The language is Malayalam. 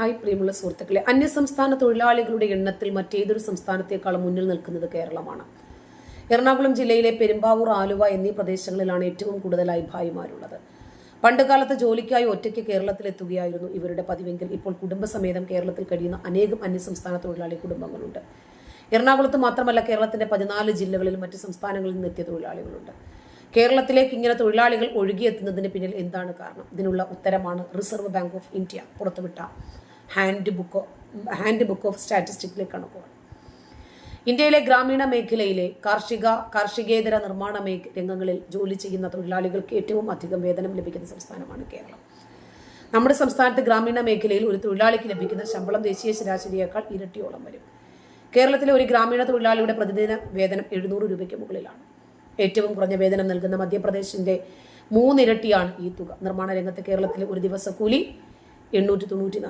ഹായ് പ്രിയമുള്ള സുഹൃത്തുക്കളെ അന്യസംസ്ഥാന തൊഴിലാളികളുടെ എണ്ണത്തിൽ മറ്റേതൊരു സംസ്ഥാനത്തേക്കാളും മുന്നിൽ നിൽക്കുന്നത് കേരളമാണ്. എറണാകുളം ജില്ലയിലെ പെരുമ്പാവൂർ ആലുവ എന്നീ പ്രദേശങ്ങളിലാണ് ഏറ്റവും കൂടുതലായി ഭായിമാരുള്ളത്. പണ്ടുകാലത്ത് ജോലിക്കായി ഒറ്റയ്ക്ക് കേരളത്തിലെത്തുകയായിരുന്നു ഇവരുടെ പതിവെങ്കിൽ ഇപ്പോൾ കുടുംബസമേതം കേരളത്തിൽ കഴിയുന്ന അനേകം അന്യസംസ്ഥാന തൊഴിലാളി കുടുംബങ്ങളുണ്ട്. എറണാകുളത്ത് മാത്രമല്ല കേരളത്തിന്റെ പതിനാല് ജില്ലകളിലും മറ്റ് സംസ്ഥാനങ്ങളിൽ നിന്ന് എത്തിയ തൊഴിലാളികളുണ്ട്. കേരളത്തിലേക്ക് ഇങ്ങനെ തൊഴിലാളികൾ ഒഴുകിയെത്തുന്നതിന് പിന്നിൽ എന്താണ് കാരണം? ഇതിനുള്ള ഉത്തരമാണ് റിസർവ് ബാങ്ക് ഓഫ് ഇന്ത്യ പുറത്തുവിട്ട handbook handbook of സ്റ്റാറ്റിസ്റ്റിക്കിലെ കണക്കുകൾ ഇന്ത്യയിലെ ഗ്രാമീണ മേഖലയിലെ കാർഷിക കാർഷികേതര നിർമ്മാണ മേഖ രംഗങ്ങളിൽ ജോലി ചെയ്യുന്ന തൊഴിലാളികൾക്ക് ഏറ്റവും അധികം വേതനം ലഭിക്കുന്ന സംസ്ഥാനമാണ് കേരളം. നമ്മുടെ സംസ്ഥാനത്ത് ഗ്രാമീണ മേഖലയിൽ ഒരു തൊഴിലാളിക്ക് ലഭിക്കുന്ന ശമ്പളം ദേശീയ ശരാശരിയേക്കാൾ ഇരട്ടിയോളം വരും. കേരളത്തിലെ ഒരു ഗ്രാമീണ തൊഴിലാളിയുടെ പ്രതിദിന വേതനം എഴുന്നൂറ് രൂപയ്ക്ക് മുകളിലാണ്. ഏറ്റവും കുറഞ്ഞ വേതനം നൽകുന്ന മധ്യപ്രദേശിന്റെ മൂന്നിരട്ടിയാണ് ഈ തുക. നിർമ്മാണ രംഗത്ത് കേരളത്തിലെ ഒരു ദിവസ കൂലി എണ്ണൂറ്റി തൊണ്ണൂറ്റി